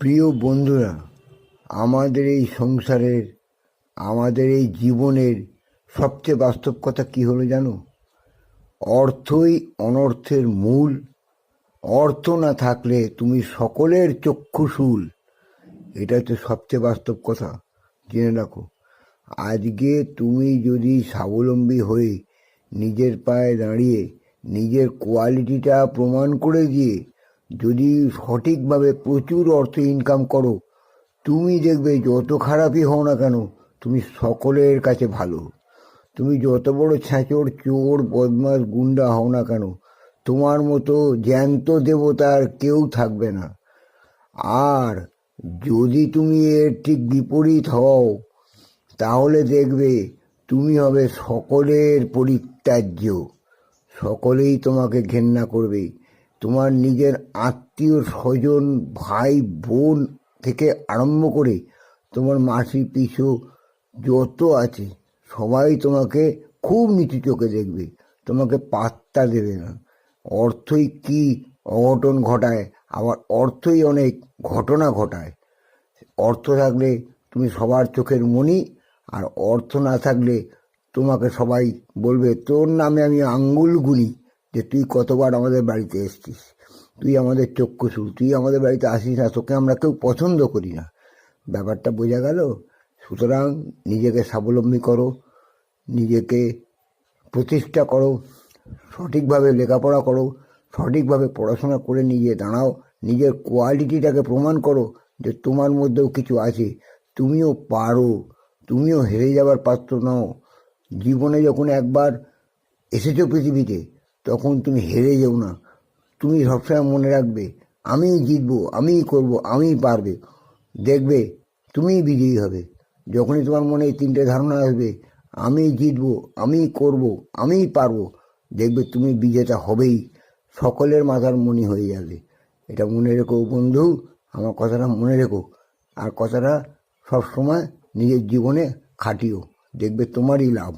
প্রিয় বন্ধুরা, আমাদের এই সংসারের, আমাদের এই জীবনের সবচেয়ে বাস্তব কথা কী হলো জানো? অর্থই অনর্থের মূল। অর্থ না থাকলে তুমি সকলের চক্ষুশূল এটা হচ্ছে সবচেয়ে বাস্তব কথা, জেনে রাখো। আজকে তুমি যদি স্বাবলম্বী হয়ে নিজের পায়ে দাঁড়িয়ে নিজের কোয়ালিটিটা প্রমাণ করে দিয়ে যদি সঠিকভাবে প্রচুর অর্থ ইনকাম করো, তুমি দেখবে যত খারাপই হও না কেন, তুমি সকলের কাছে ভালো। তুমি যত বড় ছ্যাঁচড় চোর বদমাস গুন্ডা হও না কেন, তোমার মতো জ্যান্ত দেবতার কেউ থাকবে না। আর যদি তুমি এর ঠিক বিপরীত হও, তাহলে দেখবে তুমি হবে সকলের পরিত্যাজ্য। সকলেই তোমাকে ঘেন্না করবে। তোমার নিজের আত্মীয় স্বজন, ভাই, বোন থেকে আরম্ভ করে তোমার মাসি পিছু যত আছে, সবাই তোমাকে খুব নিচু চোখে দেখবে। তোমাকে পাত্তা দেবে না। অর্থই কি অঘটন ঘটায়, আবার অর্থই অনেক ঘটনা ঘটায়। অর্থ থাকলে তুমি সবার চোখের মনি আর অর্থ না থাকলে তোমাকে সবাই বলবে, তোর নামে আমি আঙ্গুল গুনি যে তুই কতবার আমাদের বাড়িতে এসছিস? তুই আমাদের চক্ষুশু তুই আমাদের বাড়িতে আসিস না, তোকে আমরা কেউ পছন্দ করি না। ব্যাপারটা বোঝা গেল? সুতরাং নিজেকে স্বাবলম্বী করো, নিজেকে প্রতিষ্ঠা করো, সঠিকভাবে লেখাপড়া করো, সঠিকভাবে পড়াশোনা করে নিজে দাঁড়াও, নিজের কোয়ালিটিটাকে প্রমাণ করো যে তোমার মধ্যেও কিছু আছে। তুমিও পারো, তুমিও হেরে যাবার পাত্র নও। জীবনে যখন একবার এসেছ পৃথিবীতে তখন তুমি হেরে যেও না। তুমি সবসময় মনে রাখবে, আমিই জিতবো, আমিই করব, আমিই পারবে। দেখবে, তুমিই বিজয়ী হবে। যখনই তোমার মনে এই তিনটে ধারণা আসবে আমি জিতবো আমি করব, আমিই পারব, দেখবে তুমি বিজেতা হবেই। সকলের মাথার মনি হয়ে যাবে। এটা মনে রেখো বন্ধু, আমার কথাটা মনে রেখো। আর কথাটা সবসময় নিজের জীবনে খাটিও। দেখবে তোমারই লাভ।